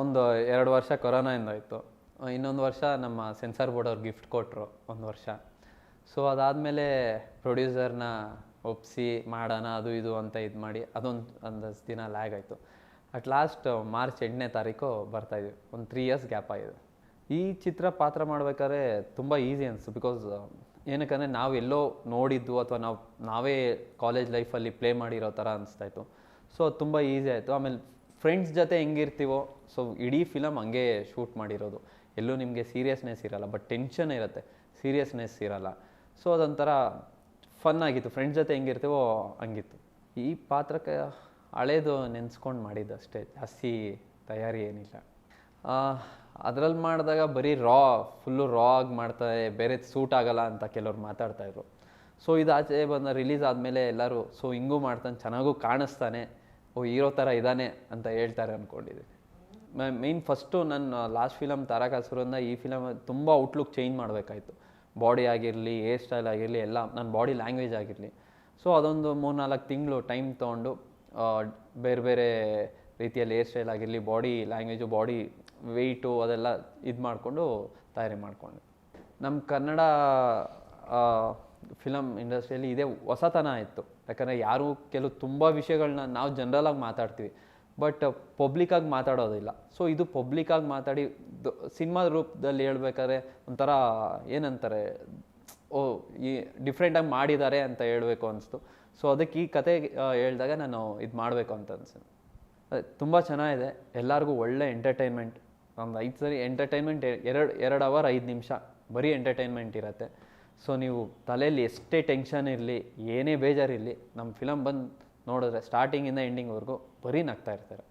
ಒಂದು ಎರಡು ವರ್ಷ ಕೊರೋನಾಯಿಂದ ಇತ್ತು ಇನ್ನೊಂದು ವರ್ಷ ನಮ್ಮ ಸೆನ್ಸಾರ್ ಬೋರ್ಡ್ ಅವ್ರು ಗಿಫ್ಟ್ ಕೊಟ್ಟರು ಒಂದು ವರ್ಷ. ಸೊ ಅದಾದಮೇಲೆ ಪ್ರೊಡ್ಯೂಸರ್ನ ಒಪ್ಪಿಸಿ ಮಾಡೋಣ, ಅದು ಇದು ಅಂತ ಇದು ಮಾಡಿ ಅದೊಂದು ಒಂದಷ್ಟು ದಿನ ಲ್ಯಾಗ್ ಆಯಿತು. ಅಟ್ ಲಾಸ್ಟ್ ಮಾರ್ಚ್ ಎಂಟನೇ ತಾರೀಕು ಬರ್ತಾಯಿದ್ವಿ ಒಂದು ತ್ರೀ ಇಯರ್ಸ್ ಗ್ಯಾಪ್ ಆಗಿದೆ. ಈ ಚಿತ್ರ ಪಾತ್ರ ಮಾಡ್ಬೇಕಾದ್ರೆ ತುಂಬ ಈಸಿ ಅನಿಸ್ತು ಬಿಕಾಸ್ ಏನಕ್ಕಂದರೆ ನಾವು ಎಲ್ಲೋ ನೋಡಿದ್ದು ಅಥವಾ ನಾವು, ನಾವೇ ಕಾಲೇಜ್ ಲೈಫಲ್ಲಿ ಪ್ಲೇ ಮಾಡಿರೋ ಥರ ಅನಿಸ್ತಾಯಿತ್ತು ಸೊ ತುಂಬ ಈಸಿ ಆಯಿತು. ಆಮೇಲೆ ಫ್ರೆಂಡ್ಸ್ ಜೊತೆ ಹೆಂಗಿರ್ತೀವೋ ಸೊ ಇಡೀ ಫಿಲಮ್ ಹಂಗೆ ಶೂಟ್ ಮಾಡಿರೋದು. ಎಲ್ಲೂ ನಿಮಗೆ ಸೀರಿಯಸ್ನೆಸ್ ಇರಲ್ಲ ಬಟ್ ಟೆನ್ಷನ್ ಇರುತ್ತೆ. ಸೀರಿಯಸ್ನೆಸ್ ಇರಲ್ಲ. ಸೊ ಅದೊಂಥರ ಫನ್ ಆಗಿತ್ತು. ಫ್ರೆಂಡ್ಸ್ ಜೊತೆ ಹೆಂಗಿರ್ತೀವೋ, ಹಂಗಿತ್ತು. ಈ ಪಾತ್ರಕ್ಕೆ ಹಳೇದು ನೆನೆಸ್ಕೊಂಡು ಮಾಡಿದ್ದು ಅಷ್ಟೇ. ಜಾಸ್ತಿ ತಯಾರಿ ಏನಿಲ್ಲ. ಅದ್ರಲ್ಲಿ ಮಾಡಿದಾಗ ಬರೀ ರಾ ಫುಲ್ಲು ರಾ ಆಗಿ ಮಾಡ್ತಾರೆ ಬೇರೆ ಸೂಟ್ ಆಗಲ್ಲ ಅಂತ ಕೆಲವ್ರು ಮಾತಾಡ್ತಾಯಿದ್ರು ಸೊ ಇದು ಆಚೆ ಬಂದ ರಿಲೀಸ್ ಆದಮೇಲೆ ಎಲ್ಲರೂ ಸೊ ಹಿಂಗೂ ಮಾಡ್ತಾನೆ, ಚೆನ್ನಾಗೂ ಕಾಣಿಸ್ತಾನೆ. ಓ, ಹೀರೋ ಥರ ಇದ್ದಾನೆ ಅಂತ ಹೇಳ್ತಾರೆ ಅಂದ್ಕೊಂಡಿದ್ದೀನಿ ಮೇಯ್ನ್ ಫಸ್ಟು ನನ್ನ ಲಾಸ್ಟ್ ಫಿಲಮ್ ತಾರಕಾಸುರಿಂದ ಈ ಫಿಲಮ್ ತುಂಬ ಔಟ್ಲುಕ್ ಚೇಂಜ್ ಮಾಡಬೇಕಾಯ್ತು. ಬಾಡಿ ಆಗಿರಲಿ ಹೇರ್ ಸ್ಟೈಲ್ ಆಗಿರಲಿ, ಎಲ್ಲ ನನ್ನ ಬಾಡಿ ಲ್ಯಾಂಗ್ವೇಜ್ ಆಗಿರಲಿ. ಸೊ ಅದೊಂದು ಮೂರು ನಾಲ್ಕು ತಿಂಗಳು ಟೈಮ್ ತೊಗೊಂಡು ಬೇರೆ ಬೇರೆ ರೀತಿಯಲ್ಲಿ ಹೇರ್ ಸ್ಟೈಲ್ ಆಗಿರಲಿ ಬಾಡಿ ಲ್ಯಾಂಗ್ವೇಜು ಬಾಡಿ ವೆಯ್ಟು ಅದೆಲ್ಲ ಇದು ಮಾಡಿಕೊಂಡು ತಯಾರಿ ಮಾಡಿಕೊಂಡೆ. ನಮ್ಮ ಕನ್ನಡ ಫಿಲಮ್ ಇಂಡಸ್ಟ್ರಿಯಲ್ಲಿ ಇದೇ ಹೊಸತನ ಇತ್ತು. ಯಾಕಂದರೆ ಯಾರು ಕೆಲವು ತುಂಬ ವಿಷಯಗಳನ್ನ ನಾವು ಜನರಲಾಗಿ ಮಾತಾಡ್ತೀವಿ. ಬಟ್ ಪಬ್ಲಿಕ್ಕಾಗಿ ಮಾತಾಡೋದಿಲ್ಲ. ಸೊ ಇದು ಪಬ್ಲಿಕ್ಕಾಗಿ ಮಾತಾಡಿ ಸಿನಿಮಾ ರೂಪದಲ್ಲಿ ಹೇಳ್ಬೇಕಾದ್ರೆ ಒಂಥರ ಏನಂತಾರೆ, ಓ, ಈ ಡಿಫ್ರೆಂಟಾಗಿ ಮಾಡಿದ್ದಾರೆ ಅಂತ ಹೇಳಬೇಕು ಅನಿಸ್ತು. ಸೊ ಅದಕ್ಕೆ ಈ ಕತೆ ಹೇಳಿದಾಗ ನಾನು ಇದು ಮಾಡಬೇಕು ಅಂತ ಅನಿಸ್ತು ತುಂಬ ಚೆನ್ನಾಗಿದೆ. ಎಲ್ಲರಿಗೂ ಒಳ್ಳೆ ಎಂಟರ್ಟೈನ್ಮೆಂಟ್ ಒಂದು ಐದು ಸರಿ ಎಂಟರ್ಟೈನ್ಮೆಂಟ್ ಎರಡು ಎರಡು ಅವರ್ ಐದು ನಿಮಿಷ. ಬರೀ ಎಂಟರ್ಟೈನ್ಮೆಂಟ್ ಇರುತ್ತೆ. ಸೊ ನೀವು ತಲೆಯಲ್ಲಿ ಎಷ್ಟೇ ಟೆನ್ಷನ್ ಇರಲಿ, ಏನೇ ಬೇಜಾರಿರಲಿ ನಮ್ಮ ಫಿಲಮ್ ಬಂದು ನೋಡಿದ್ರೆ ಸ್ಟಾರ್ಟಿಂಗಿಂದ ಎಂಡಿಂಗ್ವರೆಗೂ ಬರೀ ನಗ್ತಾ ಇರ್ತಾರೆ.